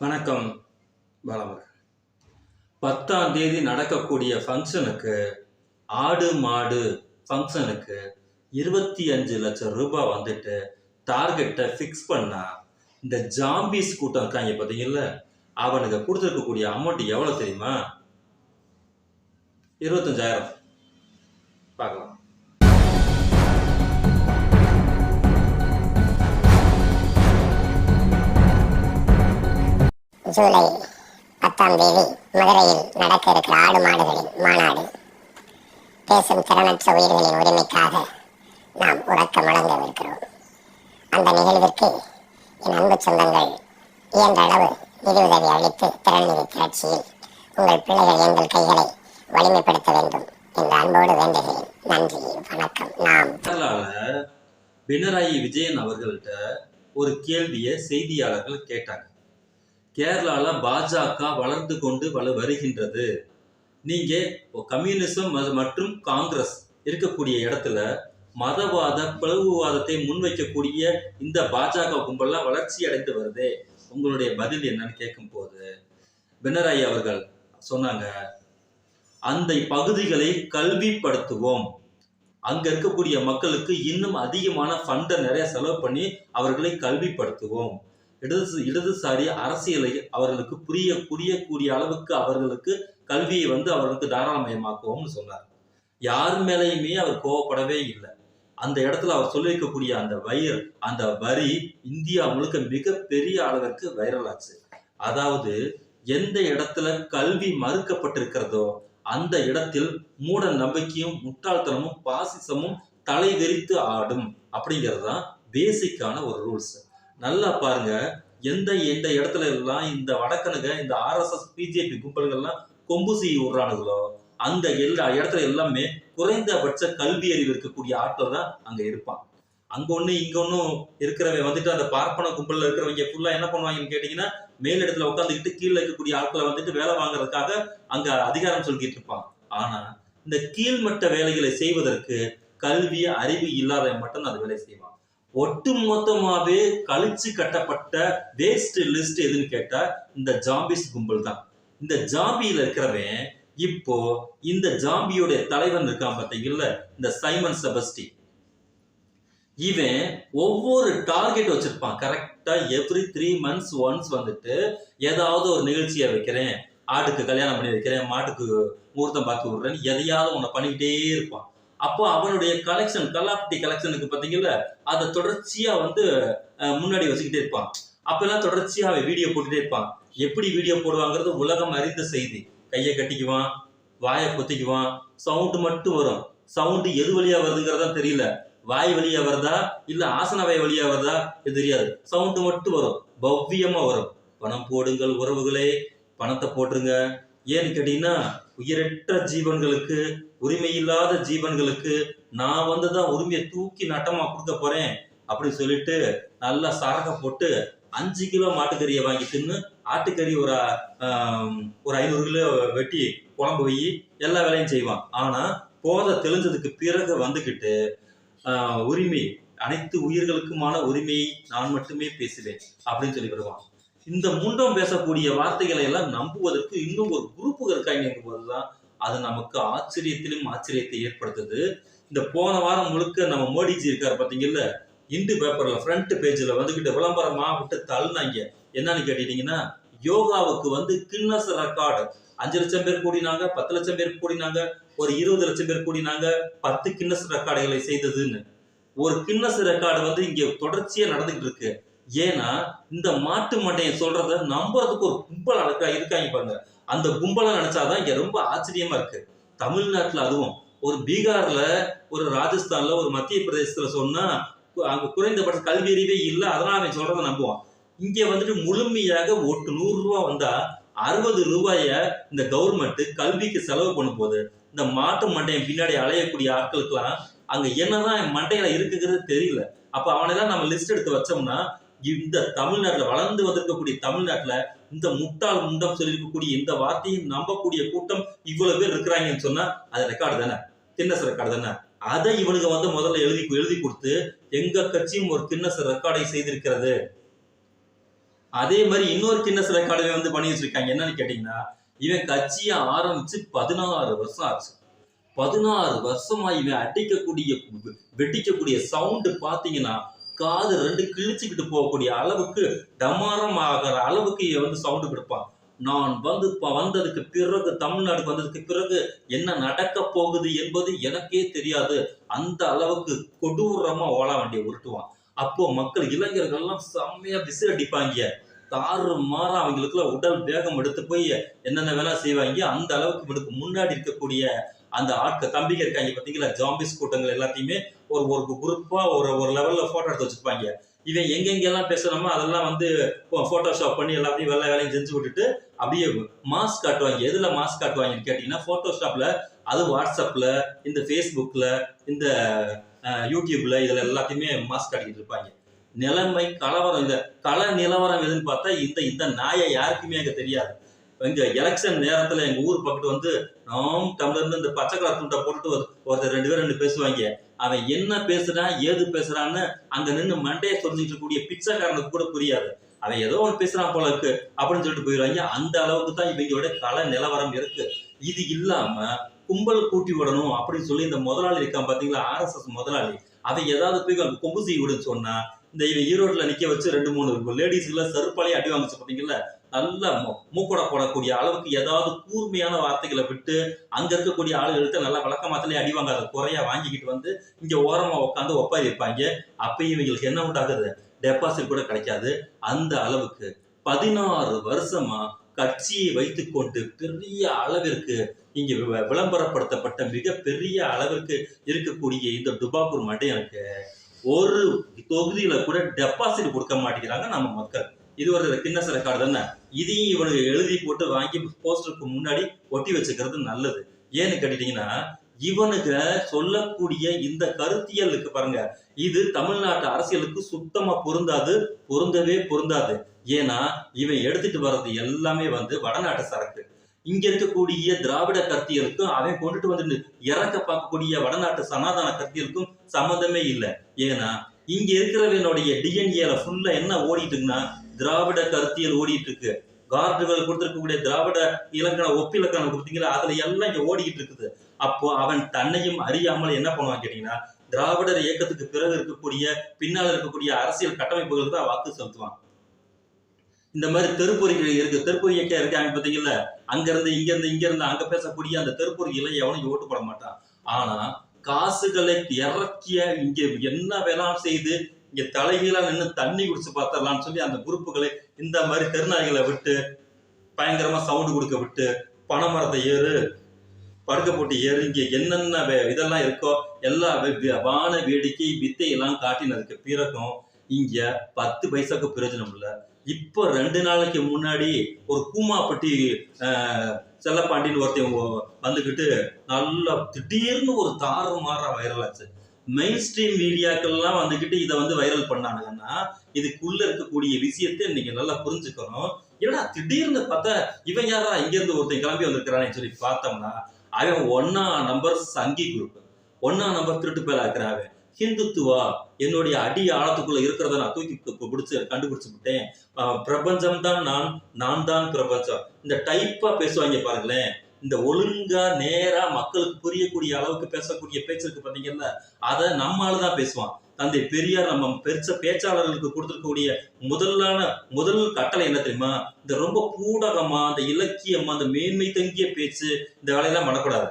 வணக்கம் பாலமுருகன் பத்தாம் தேதி நடக்கக்கூடிய ஃபங்க்ஷனுக்கு ஆடு மாடு ஃபங்க்ஷனுக்கு இருபத்தி அஞ்சு லட்சம் ரூபாய் வந்துட்டு டார்கெட்டை ஃபிக்ஸ் பண்ணால் இந்த ஜாம்பிஸ் கூட்டம் இருக்காங்க பார்த்தீங்கல்ல அவனுக்கு கொடுத்துருக்கக்கூடிய அமௌண்ட் எவ்வளோ தெரியுமா? இருபத்தஞ்சாயிரம். பார்க்கலாம். ஜூலை பத்தாம் தேதி மதுரையில் நடக்க இருக்கிற ஆடு மாடுகளின் மாநாடு. பேசும் திறனற்ற உயிர்களின் உரிமைக்காக நாம் உறக்க முழங்கவிருக்கிறோம் அந்த நிகழ்விற்கு என் அன்பு சொந்தங்கள் இயன்ற அளவு நிதியுதவி அளித்து திறன்நிதி திரட்சியில் உங்கள் பிள்ளைகள் எங்கள் கைகளை வலிமைப்படுத்த வேண்டும் என்ற அன்போடு வேண்டுகிறேன். நன்றி வணக்கம். நாம் பினராயி விஜயன் அவர்கள்ட்ட ஒரு கேள்வியை செய்தியாளர்கள் கேட்டாங்க. கேரளாவில் பாஜக வளர்ந்து கொண்டு வள வருகின்றது. நீங்கள் கம்யூனிசம் ம- மற்றும் காங்கிரஸ் இருக்கக்கூடிய இடத்துல மதவாத பிளவுவாதத்தை முன்வைக்கக்கூடிய இந்த பாஜக கும்பல்லாம் வளர்ச்சி அடைந்து வருதே. உங்களுடைய பதில் என்னன்னு கேட்கும்போது பினராயி அவர்கள் சொன்னாங்க அந்த பகுதிகளை கல்விப்படுத்துவோம். அங்க இருக்கக்கூடிய மக்களுக்கு இன்னும் அதிகமான ஃபண்டை நிறைய செலவு பண்ணி அவர்களை கல்விப்படுத்துவோம். இடது இடதுசாரி அரசியலை அவர்களுக்கு புரிய புரியக்கூடிய அளவுக்கு அவர்களுக்கு கல்வியை வந்து அவர்களுக்கு தாராளமயமாக்குவோம்னு சொன்னார். யார் மேலேயுமே அவர் கோவப்படவே இல்லை. அந்த இடத்துல அவர் சொல்லியிருக்கக்கூடிய அந்த வயிறு அந்த வரி இந்தியா முழுக்க மிகப்பெரிய அளவிற்கு வைரல் ஆச்சு. அதாவது எந்த இடத்துல கல்வி மறுக்கப்பட்டிருக்கிறதோ அந்த இடத்தில் மூட நம்பிக்கையும் முட்டாள்தனமும் பாசிசமும் தலைவெறித்து ஆடும் அப்படிங்கிறது தான் பேசிக்கான ஒரு ரூல்ஸ் நல்லா பாருங்க. எந்த எந்த இடத்துல எல்லாம் இந்த வடக்கனுங்க இந்த ஆர்எஸ்எஸ் பிஜேபி கும்பல்கள்லாம் கொம்பு செய்ய விடுறானுங்களோ அந்த எல்லா இடத்துல எல்லாமே குறைந்தபட்ச கல்வி அறிவு இருக்கக்கூடிய ஆட்கள் தான் அங்க இருப்பான் அங்க ஒண்ணு இங்க ஒன்றும் இருக்கிறவன் வந்துட்டு அந்த பார்ப்பன கும்பல்ல இருக்கிறவங்க ஃபுல்லா என்ன பண்ணுவாங்கன்னு கேட்டீங்கன்னா மேல் இடத்துல உட்காந்துக்கிட்டு கீழே இருக்கக்கூடிய ஆட்களை வந்துட்டு வேலை வாங்குறதுக்காக அங்க அதிகாரம் சொல்லிட்டு இருப்பான் ஆனா இந்த கீழ்மட்ட வேலைகளை செய்வதற்கு கல்வி அறிவு இல்லாதவன் மட்டும் அது வேலையை செய்வான். ஒட்டு மொத்தமாவே கழிச்சு கட்டப்பட்ட வேஸ்ட் லிஸ்ட் எதுன்னு கேட்டா இந்த ஜாம்பிஸ் கும்பல் தான். இந்த ஜாம்பியில இருக்கிறவன் இப்போ இந்த ஜாம்பியோடைய தலைவன் இருக்கான் பார்த்தீங்கல்ல இந்த சைமன் செபஸ்டி இவன் ஒவ்வொரு டார்கெட் வச்சிருப்பான். கரெக்டா எவ்ரி த்ரீ மந்த்ஸ் ஒன்ஸ் வந்துட்டு ஏதாவது ஒரு நிகழ்ச்சியை வைக்கிறேன். ஆட்டுக்கு கல்யாணம் பண்ணி வைக்கிறேன் மாட்டுக்கு முகூர்த்தம் பார்த்து விடுறேன்னு எதையாவது உன்னை பண்ணிக்கிட்டே இருப்பான். அப்போ அவனுடைய கலெக்ஷன் கலாப்தி கலெக்ஷனுக்கு பார்த்தீங்கல்ல அதை தொடர்ச்சியா வந்து முன்னாடி வச்சுக்கிட்டே இருப்பான். அப்பெல்லாம் தொடர்ச்சியா அவன் வீடியோ போட்டுட்டே இருப்பான். எப்படி வீடியோ போடுவாங்கிறது உலகம் அறிந்த செய்தி. கையை கட்டிக்குவான் வாயை கொத்திக்குவான் சவுண்டு மட்டும் வரும். சவுண்டு எது வழியா வருதுங்கிறதா தெரியல. வாய் வழியா வருதா இல்ல ஆசன வாய் வழியா வருதா இது தெரியாது. சவுண்டு மட்டும் வரும். பவ்யமா வரும். பணம் போடுங்கள் உறவுகளே பணத்தை போட்டுருங்க ஏன்னு கேட்டீங்கன்னா உயிரற்ற ஜீவன்களுக்கு உரிமை இல்லாத ஜீவன்களுக்கு நான் வந்து தான் உரிமையை தூக்கி நட்டமா கொடுக்க போறேன் அப்படின்னு சொல்லிட்டு நல்லா சரக போட்டு அஞ்சு கிலோ மாட்டுக்கறியை வாங்கி தின்னு ஆட்டுக்கறி ஒரு ஒரு ஐநூறு கிலோ வெட்டி குழம்பு வை எல்லா வேலையும் செய்வான். ஆனா போதை தெளிஞ்சதுக்கு பிறகு வந்துக்கிட்டு உரிமை அனைத்து உயிர்களுக்குமான உரிமையை நான் மட்டுமே பேசுவேன் அப்படின்னு சொல்லி வருவான் இந்த முண்டம் பேசக்கூடிய வார்த்தைகளை எல்லாம் நம்புவதற்கு இன்னும் ஒரு குரூப்புகள் இருக்காங்க போதுதான் அது நமக்கு ஆச்சரியத்திலும் ஆச்சரியத்தை ஏற்படுத்துது. இந்த போன வாரம் முழுக்க நம்ம மோடிஜி இருக்காரு பாத்தீங்கல்ல இந்து பேப்பர்ல ஃப்ரண்ட் பேஜ்ல வந்துகிட்டு விளம்பரமா விட்டு தள்ளினாங்க. என்னன்னு கேட்டீங்கன்னா யோகாவுக்கு வந்து கின்னஸ் ரெக்கார்டு அஞ்சு லட்சம் பேர் கூடினாங்க பத்து லட்சம் பேர் கூடினாங்க ஒரு இருபது லட்சம் பேர் கூடினாங்க பத்து கின்னஸ் ரெக்கார்டுகளை செய்ததுன்னு. ஒரு கின்னஸ் ரெக்கார்டு வந்து இங்க தொடர்ச்சியா நடந்துகிட்டு இருக்கு. ஏன்னா இந்த மாட்டு மண்டையை சொல்றத நம்புறதுக்கு ஒரு கும்பல் அழகா இருக்காங்க பாருங்க. அந்த கும்பலை நினைச்சாதான் இங்க ரொம்ப ஆச்சரியமா இருக்கு. தமிழ்நாட்டுல அதுவும். ஒரு பீகார்ல ஒரு ராஜஸ்தான்ல ஒரு மத்திய பிரதேசத்துல சொன்னா அங்க குறைந்தபட்ச கல்வி அறிவே இல்லை அதனால அவன் சொல்றதை நம்புவான். இங்க வந்துட்டு முழுமையாக ஒட்டு நூறு ரூபா வந்தா அறுபது ரூபாய இந்த கவர்மெண்ட் கல்விக்கு செலவு பண்ணும்போது இந்த மாட்டு மண்டையம் பின்னாடி அலையக்கூடிய ஆட்களுக்கெல்லாம் அங்க என்னதான் மண்டையில இருக்குங்கிறது தெரியல. அப்ப அவனெல்லாம் நம்ம லிஸ்ட் எடுத்து வச்சோம்னா இந்த தமிழ்நாட்டுல வளர்ந்து வந்திருக்கக்கூடிய தமிழ்நாட்டுல இந்த முட்டாள் முண்டம் சொல்லியிருக்கக்கூடிய இந்த வார்த்தையும் நம்பக்கூடிய கூட்டம் இவ்வளவு பேர் இருக்கிறாங்கன்னு சொன்னா அது ரெக்கார்டு தானே? கின்னஸ் ரெக்கார்டு தானே? அதை இவனுங்க வந்து முதல்ல எழுதி எழுதி கொடுத்து எங்க கட்சியும் ஒரு கின்னஸ் ரெக்கார்டை செய்திருக்கிறது. அதே மாதிரி இன்னொரு கின்னஸ் ரெக்கார்டுமே வந்து பண்ணி வச்சிருக்காங்க. என்னன்னு கேட்டீங்கன்னா இவன் கட்சியை ஆரம்பிச்சு பதினாறு வருஷம் ஆச்சு. பதினாறு வருஷமா இவன் அடிக்கக்கூடிய வெடிக்கக்கூடிய சவுண்டு பாத்தீங்கன்னா காது ரெண்டு கிழிச்சுக்கிட்டு போகக்கூடிய அளவுக்கு டமாரம் ஆகிற அளவுக்கு வந்து சவுண்டு கொடுப்பான். நான் வந்து இப்போ வந்ததுக்கு பிறகு தமிழ்நாடுக்கு வந்ததுக்கு பிறகு என்ன நடக்க போகுது என்பது எனக்கே தெரியாது. அந்த அளவுக்கு கொடூரமா ஓலா வண்டியை உருட்டுவான். அப்போ மக்கள் இளைஞர்கள் எல்லாம் செம்மையா விசில் அடிப்பாங்க. தாறு மாற அவங்களுக்குலாம் உடல் வேகம் எடுத்து போய் என்னென்ன வேலை செய்வாங்க அந்த அளவுக்கு இவனுக்கு முன்னாடி இருக்கக்கூடிய அந்த ஆட்கள் தம்பிங்க இருக்காங்க பார்த்தீங்களா ஜாம்பிஸ் கூட்டங்கள் எல்லாத்தையுமே ஒரு ஒரு குரூப்பாக ஒரு ஒரு லெவலில் ஃபோட்டோ எடுத்து வச்சுருப்பாங்க. இவன் எங்கெங்கெல்லாம் பேசுகிறோமோ அதெல்லாம் வந்து ஃபோட்டோஷாப் பண்ணி எல்லாத்தையும் வெள்ளை வேலையும் செஞ்சு விட்டுட்டு அப்படியே மாஸ்க் காட்டுவாங்க. எதில் மாஸ்க் காட்டுவாங்கன்னு கேட்டிங்கன்னா ஃபோட்டோஷாப்பில் அது வாட்ஸ்அப்பில் இந்த ஃபேஸ்புக்கில் இந்த யூடியூப்பில் இதில் எல்லாத்தையுமே மாஸ்க் காட்டிக்கிட்டு இருப்பாங்க. நிலைமை கலவரம் இந்த கல நிலவரம் எதுன்னு பார்த்தா இந்த இந்த நாயை யாருக்குமே அங்கே தெரியாது. இங்கே எலெக்ஷன் நேரத்துல எங்க ஊர் பக்கத்து வந்து நாம் தமிழர்ந்து இந்த பச்சை கலர் துண்டை போட்டுட்டு ஒருத்தர் ரெண்டு பேர் ரெண்டு பேசுவாங்க. அவன் என்ன பேசுறான் ஏது பேசுறான்னு அங்க நின்று மண்டையை சொல்லிட்டு இருக்கக்கூடிய பிச்சைக்காரனுக்கு கூட புரியாது. அவன் ஏதோ ஒன்று பேசுறான் போல இருக்கு அப்படின்னு சொல்லிட்டு போயிடுவாங்க. அந்த அளவுக்கு தான் இவங்களோட கல நிலவரம் இருக்கு. இது இல்லாம கும்பல் கூட்டி விடணும் அப்படின்னு சொல்லி இந்த முதலாளி இருக்கான் பாத்தீங்களா? ஆர்எஸ்எஸ் முதலாளி. அவன் ஏதாவது போய் அவங்க கொம்பு செய்ய விடுன்னு சொன்னா இந்த இவன் ஈரோட்ல நிக்க வச்சு ரெண்டு மூணு லேடிஸ் எல்லாம் செருப்பாலே அடி வாங்கிச்சு பாத்தீங்களா நல்ல மூ- போடக்கூடிய அளவுக்கு ஏதாவது கூர்மையான வார்த்தைகளை விட்டு அங்க இருக்கக்கூடிய ஆளுகள்கிட்ட நல்லா வழக்கமாத்திலே அடி வாங்காத குறையா வாங்கிக்கிட்டு வந்து இங்க ஓரமா உட்காந்து ஒப்பாரி இருப்பாங்க அப்பயும் இவங்களுக்கு என்ன உண்டாகுது? டெபாசிட் கூட கிடைக்காது. அந்த அளவுக்கு பதினாறு வருஷமா கட்சியை வைத்துக்கொண்டு பெரிய அளவிற்கு இங்க விளம்பரப்படுத்தப்பட்ட மிக பெரிய அளவிற்கு இருக்கக்கூடிய இந்த துபாக்கூர் மட்டும் எனக்கு ஒரு தொகுதியில கூட டெபாசிட் கொடுக்க மாட்டேங்கிறாங்க நம்ம மக்கள். இது ஒரு கின்னஸ் ரெக்கார்டு தானே? இதையும் இவனுக்கு எழுதி போட்டு வாங்கி போஸ்டருக்கு முன்னாடி ஒட்டி வச்சுக்கிறது நல்லது. ஏன்னு கேட்டீங்கன்னா இவனுக்கு சொல்லக்கூடிய இந்த கருத்தியல் இருக்கு பாருங்க இது தமிழ்நாட்டு அரசியலுக்கு சுத்தமா பொருந்தாது பொருந்தவே பொருந்தாது. ஏன்னா இவன் எடுத்துட்டு வர்றது எல்லாமே வந்து வடநாட்டு சரக்கு. இங்க இருக்கக்கூடிய திராவிட கருத்தியலுக்கும் அவன் கொண்டுட்டு வந்து இறக்க பார்க்கக்கூடிய வடநாட்டு சனாதன கருத்தியலுக்கும் சம்மந்தமே இல்லை. ஏன்னா இங்க இருக்கிறவனுடைய டிஎன்ஏல ஃபுல்லா என்ன ஓடிட்டுங்கன்னா திராவிட கருத்தியல் ஓடிட்டு இருக்கு கார்டுகள் கொடுத்திருக்கக்கூடிய திராவிட இலக்கண ஒப்பிலக்கணம் கொடுத்தீங்களா? அதுல எல்லாம் இங்க ஓடிக்கிட்டு இருக்குது. அப்போ அவன் தன்னையும் அறியாமல் என்ன பண்ணுவான் கேட்டீங்கன்னா திராவிடர் இயக்கத்துக்கு பிறகு இருக்கக்கூடிய பின்னால் இருக்கக்கூடிய அரசியல் கட்டமைப்புகளுக்கு தான் வாக்கு செலுத்துவான். இந்த மாதிரி தெருப்பொறிகள் இருக்கு. தெருப்பொறி இயக்கம் இருக்காங்க பார்த்தீங்கல்ல? அங்க இருந்து இங்க இருந்து இங்க இருந்து அங்க பேசக்கூடிய அந்த தெருப்பொறிகளை எவனும் ஓட்டு போட மாட்டான். ஆனா காசுகளை இறக்கிய இங்க என்ன வேளாண் செய்து இங்க தலைகீழா நின்று தண்ணி குடிச்சு பார்த்தரலாம்னு சொல்லி அந்த குரூப்புகளை இந்த மாதிரி தெருநாய்களை விட்டு பயங்கரமா சவுண்டு கொடுக்க விட்டு பனைமரத்தை ஏறு படுக்க போட்டு ஏறு இங்க என்னென்ன வே- இதெல்லாம் இருக்கோ எல்லா வான வேடிக்கை வித்தையெல்லாம் காட்டினதுக்கு பிறகும் இங்க பத்து பைசாக்கு பிரயோஜனம் இல்லை. இப்போ ரெண்டு நாளைக்கு முன்னாடி ஒரு கூமாப்பட்டி செல்லப்பாண்டின்னு ஒருத்தன் வந்துக்கிட்டு நல்லா திடீர்னு ஒரு தாறு மாற வைரலாச்சு மெயின் ஸ்ட்ரீம் மீடியாக்கள்லாம் வந்துக்கிட்டு இதை வந்து வைரல் பண்ணானுங்கன்னா இதுக்குள்ள இருக்கக்கூடிய விஷயத்தை இன்னைக்கு நல்லா புரிஞ்சுக்கணும். ஏன்னா திடீர்னு பார்த்தா இவன் யாரா இங்கேருந்து ஒருத்தன் கிளம்பி வந்திருக்கிறானே சொல்லி பார்த்தோம்னா அவன் ஒன்னா நம்பர் சங்கி குரூப் ஒன்னா நம்பர் திருட்டு பேர் இருக்கிறான் ஹிந்துத்துவா என்னுடைய அடி ஆழத்துக்குள்ள இருக்கிறத நான் தூக்கி பிடிச்சி பிடிச்சு கண்டுபிடிச்சு விட்டேன். பிரபஞ்சம் தான் நான் நான் தான் பிரபஞ்சம். இந்த டைப்பா பேசுவாங்க பாருங்களேன். இந்த ஒழுங்கா நேரா மக்களுக்கு புரியக்கூடிய அளவுக்கு பேசக்கூடிய பேச்சு இருக்கு பாத்தீங்கல்ல அதை நம்மளுதான் தான் பேசுவான். தந்தை பெரியார் நம்ம பெருச பேச்சாளர்களுக்கு கொடுத்திருக்கக்கூடிய முதலான முதல் கட்டளை என்ன தெரியுமா? இந்த ரொம்ப பூடகமா அந்த இலக்கியமா அந்த மேன்மை தங்கிய பேச்சு இந்த வேலையெல்லாம் பண்ணக்கூடாது.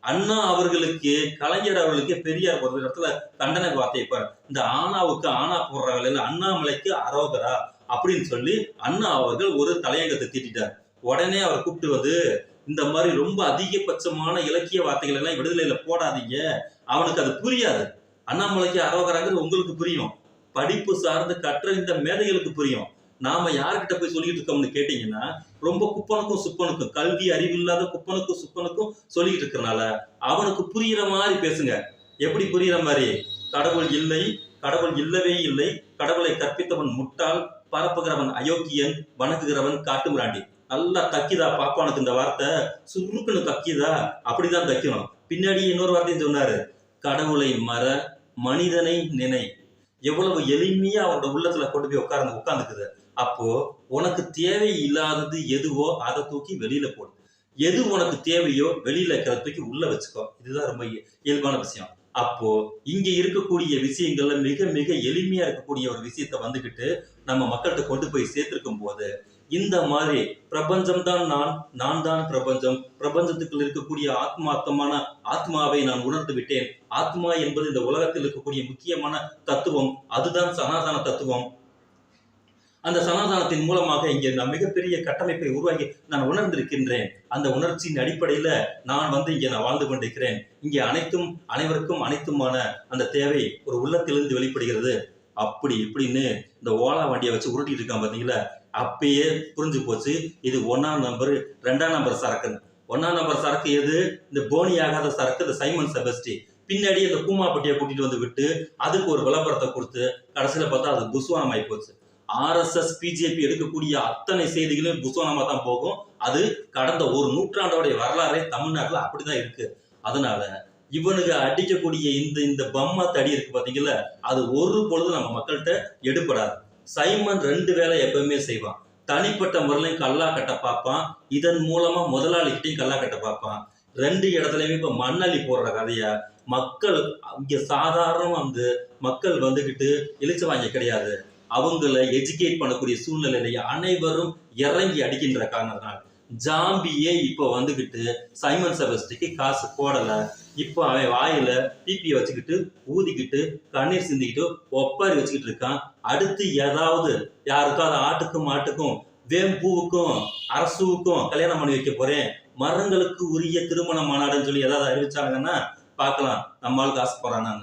அண்ணா அவர்களுக்கு கலைஞர் அவர்களுக்கு பெரியார் ஒரு இடத்துல தண்டனை வார்த்தை பாரு. இந்த ஆனாவுக்கு ஆனா போடுற வேலையில அண்ணாமலைக்கு அரோகரா அப்படின்னு சொல்லி அண்ணா அவர்கள் ஒரு தலையங்கத்தை தீட்டிட்டார். உடனே அவர் கூப்பிட்டு வந்து இந்த மாதிரி ரொம்ப அதிகபட்சமான இலக்கிய வார்த்தைகள் எல்லாம் விடுதலையில போடாதீங்க. அவனுக்கு அது புரியாது. அண்ணாமலைக்கு அரோகராங்கிறது உங்களுக்கு புரியும். படிப்பு சார்ந்து கற்ற இந்த மேதைகளுக்கு புரியும். நாம யார்கிட்ட போய் சொல்லிட்டு இருக்கோம்னு கேட்டீங்கன்னா ரொம்ப குப்பனுக்கும் சுப்பனுக்கும் கல்வி அறிவு இல்லாத குப்பனுக்கும் சுப்பனுக்கும் சொல்லிட்டு இருக்கிறனால அவனுக்கு புரியுற மாதிரி பேசுங்க. எப்படி புரியுற மாதிரி? கடவுள் இல்லை கடவுள் இல்லவே இல்லை. கடவுளை கற்பித்தவன் முட்டாள் பரப்புகிறவன் அயோக்கியன் வணங்குகிறவன் காட்டுமிராண்டி. நல்லா தக்கிதா பாப்பானுக்கு இந்த வார்த்தை சுருக்குன்னு தக்கிதா அப்படிதான் தைக்கணும் பின்னாடி இன்னொரு வார்த்தையும் சொன்னாரு கடவுளை மற மனிதனை நினை. எவ்வளவு எளிமையா அவரோட உள்ளத்துல கொண்டு போய் உட்கார்ந்து உட்காந்துக்குது அப்போ உனக்கு தேவை இல்லாதது எதுவோ அதை தூக்கி வெளியில போடு. எது உனக்கு தேவையோ வெளியில இருக்கிறத தூக்கி உள்ள வச்சுக்கோ. இதுதான் ரொம்ப இயல்பான விஷயம். அப்போ இங்க இருக்கக்கூடிய விஷயங்கள்ல மிக மிக எளிமையா இருக்கக்கூடிய ஒரு விஷயத்த வந்துகிட்டு நம்ம மக்கள்கிட்ட கொண்டு போய் சேர்த்திருக்கும் போது இந்த மாதிரி பிரபஞ்சம் தான் நான் நான் தான் பிரபஞ்சம். பிரபஞ்சத்துக்குள் இருக்கக்கூடிய ஆத்மார்த்தமான ஆத்மாவை நான் உணர்ந்து விட்டேன். ஆத்மா என்பது இந்த உலகத்தில் இருக்கக்கூடிய முக்கியமான தத்துவம். அதுதான் சனாதன தத்துவம். அந்த சனாதனத்தின் மூலமாக இங்கே நான் மிகப்பெரிய கட்டமைப்பை உருவாக்கி நான் உணர்ந்திருக்கின்றேன். அந்த உணர்ச்சியின் அடிப்படையில நான் வந்து இங்கே நான் வாழ்ந்து கொண்டிருக்கிறேன். இங்கே அனைத்தும் அனைவருக்கும் அனைத்துமான அந்த தேவை ஒரு உள்ளத்திலிருந்து வெளிப்படுகிறது. அப்படி இப்படின்னு இந்த ஓலா வண்டியை வச்சு உருட்டிட்டு இருக்கான் பாத்தீங்களா? அப்பயே புரிஞ்சு போச்சு இது ஒன்றாம் நம்பர் ரெண்டாம் நம்பர் சரக்குன்னு. ஒன்றாம் நம்பர் சரக்கு எது? இந்த போனி ஆகாத சரக்கு இந்த சைமன் செபஸ்டி. பின்னாடி இந்த பூமாப்பட்டியை கூட்டிட்டு வந்து விட்டு அதுக்கு ஒரு விளம்பரத்தை கொடுத்து கடைசியில் பார்த்தா அது புஸ்வானம் ஆகி போச்சு. ஆர்எஸ்எஸ் பிஜேபி எடுக்கக்கூடிய அத்தனை செய்திகளும் புஸ்வானமாக தான் போகும். அது கடந்த ஒரு நூற்றாண்டோடைய வரலாறே தமிழ்நாட்டில் அப்படிதான் இருக்கு. அதனால இவனுக்கு அடிக்கக்கூடிய இந்த இந்த பம்மா தடி இருக்கு பார்த்தீங்களா அது ஒரு பொழுது நம்ம மக்கள்கிட்ட எடுபடாது. சைமன் ரெண்டு வேலை எப்பவுமே செய்வான். தனிப்பட்ட முறையிலையும் கல்லா கட்ட பார்ப்பான். இதன் மூலமா முதலாளிகிட்டையும் கல்லா கட்ட பார்ப்பான். ரெண்டு இடத்துலயுமே இப்ப மண்ணள்ளி போடுற கதைய? மக்கள் இங்க சாதாரண வந்து மக்கள் வந்துகிட்டு எழுச்சி வாங்க கிடையாது. அவங்கள எஜுகேட் பண்ணக்கூடிய சூழ்நிலையில அனைவரும் இறங்கி அடிக்கின்ற காரணத்தினால் ஜாம்பியே இப்போ வந்துகிட்டு சைமன் செபஸ்டிக்கு காசு போடலை. இப்போ அவன் வாயில பிபியை வச்சுக்கிட்டு ஊதிக்கிட்டு கண்ணீர் சிந்திக்கிட்டு ஒப்பாரி வச்சுக்கிட்டு இருக்கான். அடுத்து ஏதாவது யாருக்காவது ஆட்டுக்கும் மாட்டுக்கும் வேம்பூவுக்கும் அரசுவுக்கும் கல்யாணம் பண்ணி வைக்க போறேன். மரங்களுக்கு உரிய திருமண மாநாடுன்னு சொல்லி ஏதாவது அறிவிச்சாங்கன்னா பார்க்கலாம். நம்மளுக்கு ஆசைப்படுறான் நான்